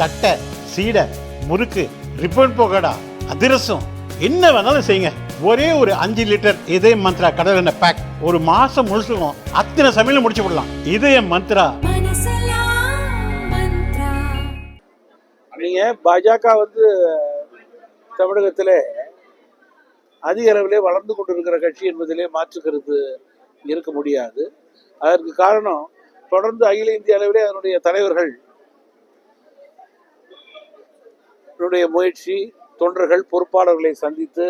தட்டை சீடை முறுக்கு ரிப்பன் போகடா அதிரசம். என்ன வேணாலும் செய்யுங்க. ஒரே ஒரு அஞ்சு லிட்டர் இதய மந்த்ரா கடல் எண்ணெய் பேக் ஒரு மாசம் முழுசுக்கும் அத்தனை சமையலும் முடிச்சு விடலாம். இதய மந்த்ரா. நீங்க பாஜக வந்து தமிழகத்திலே அதிக அளவிலே வளர்ந்து கொண்டிருக்கிற கட்சி என்பதிலே மாற்று கருத்து இருக்க முடியாது. அதற்கு காரணம் தொடர்ந்து அகில இந்திய அளவிலே அதனுடைய தலைவர்கள் என்னுடைய முயற்சி தொண்டர்கள் பொறுப்பாளர்களை சந்தித்து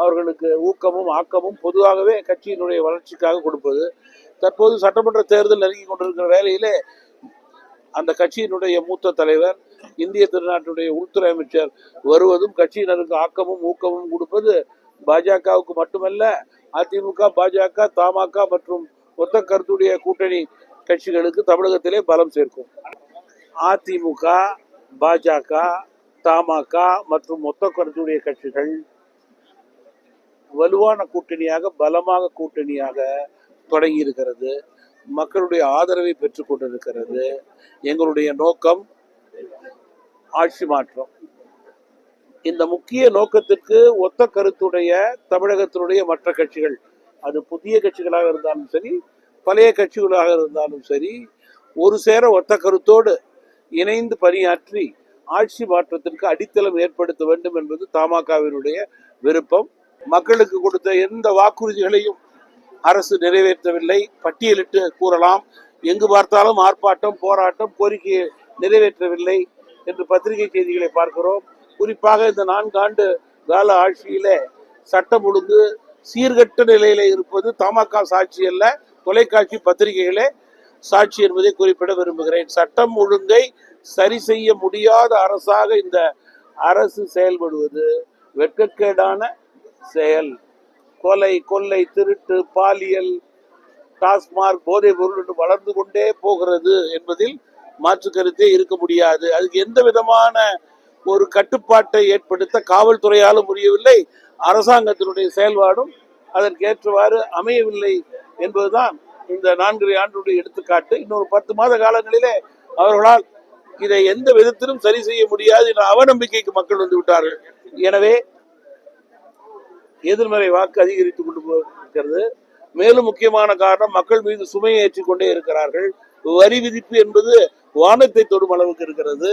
அவர்களுக்கு ஊக்கமும் ஆக்கமும் பொதுவாகவே கட்சியினுடைய வளர்ச்சிக்காக கொடுப்பது. தற்போது சட்டமன்ற தேர்தல் நெருங்கி கொண்டிருக்கிற வேலையிலே அந்த கட்சியினுடைய மூத்த தலைவர் இந்திய திருநாட்டுடைய உள்துறை அமைச்சர் வருவதும் கட்சியினருக்கு ஆக்கமும் ஊக்கமும் கொடுப்பது பாஜகவுக்கு மட்டுமல்ல அதிமுக பாஜக தமாக மற்றும் ஒத்த கருத்துடைய கூட்டணி கட்சிகளுக்கு தமிழகத்திலே பலம் சேர்க்கும். அதிமுக பாஜக தமாக மற்றும் ஒத்த கருத்துடைய கட்சிகள் வலுவான கூட்டணியாக பலமாக கூட்டணியாக தொடங்கி இருக்கிறது மக்களுடைய ஆதரவை பெற்றுக் கொண்டிருக்கிறது. எங்களுடைய நோக்கம் ஆட்சி மாற்றம். இந்த முக்கிய நோக்கத்திற்கு ஒத்த கருத்துடைய தமிழகத்தினுடைய மற்ற கட்சிகள் அது புதிய கட்சிகளாக இருந்தாலும் சரி பழைய கட்சிகளாக இருந்தாலும் சரி ஒரு சேர ஒத்த கருத்தோடு இணைந்து பணியாற்றி ஆட்சி மாற்றத்திற்கு அடித்தளம் ஏற்படுத்த வேண்டும் என்பது தமாகவினுடைய விருப்பம். மக்களுக்கு கொடுத்த எந்த வாக்குறுதிகளையும் அரசு நிறைவேற்றவில்லை. பட்டியலிட்டு கூறலாம். எங்கு பார்த்தாலும் ஆர்ப்பாட்டம் போராட்டம் கோரிக்கையை நிறைவேற்றவில்லை என்று பத்திரிகை செய்திகளை பார்க்கிறோம். குறிப்பாக இந்த நான்காண்டு கால ஆட்சியில சட்டம் ஒழுங்கு சீர்கெட்ட நிலையில இருப்பது தமாக சாட்சி அல்ல. தொலைக்காட்சி பத்திரிகைகளே சாட்சி என்பதை குறிப்பிட விரும்புகிறேன். சட்டம் ஒழுங்கை சரி செய்ய முடியாத அரசாக இந்த அரசு செயல்படுவது வெட்கக்கேடான செயல். கொலை கொள்ளை திருட்டு பாலியல் டாஸ்மார்க் போதைப் பொருள் என்று வளர்ந்து கொண்டே போகிறது என்பதில் மாற்று கருத்தே இருக்க முடியாது. அதுக்கு எந்த விதமான ஒரு கட்டுப்பாட்டை ஏற்படுத்த காவல்துறையாலும் முடியவில்லை. அரசாங்கத்தினுடைய செயல்பாடும் அதற்கேற்றவாறு அமையவில்லை என்பதுதான் இந்த நான்கரை ஆண்டுடைய எடுத்துக்காட்டு இன்னொரு பத்து மாத காலங்களிலே அவர்களால் இதை எந்த விதத்திலும் சரி செய்ய முடியாது என்ற அவநம்பிக்கைக்கு மக்கள் வந்து விட்டார்கள். எனவே எதிர்மறை வாக்கு அதிகரித்துக் கொண்டு போகிறது. மேலும் முக்கியமான காரணம் மக்கள் மீது சுமையை ஏற்றிக் கொண்டே இருக்கிறார்கள். வரி விதிப்பு என்பது வானத்தை தொடும் அளவுக்கு இருக்கிறது.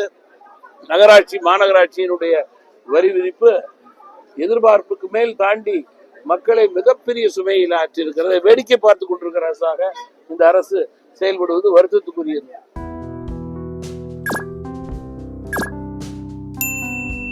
நகராட்சி மாநகராட்சியினுடைய வரி விதிப்பு எதிர்பார்ப்புக்கு மேல் தாண்டி மக்களை மிகப்பெரிய சுமையில் ஆற்றியிருக்கிறது. வேடிக்கை பார்த்து கொண்டிருக்கிற அரசாக இந்த அரசு செயல்படுவது வருத்தத்துக்குரியது.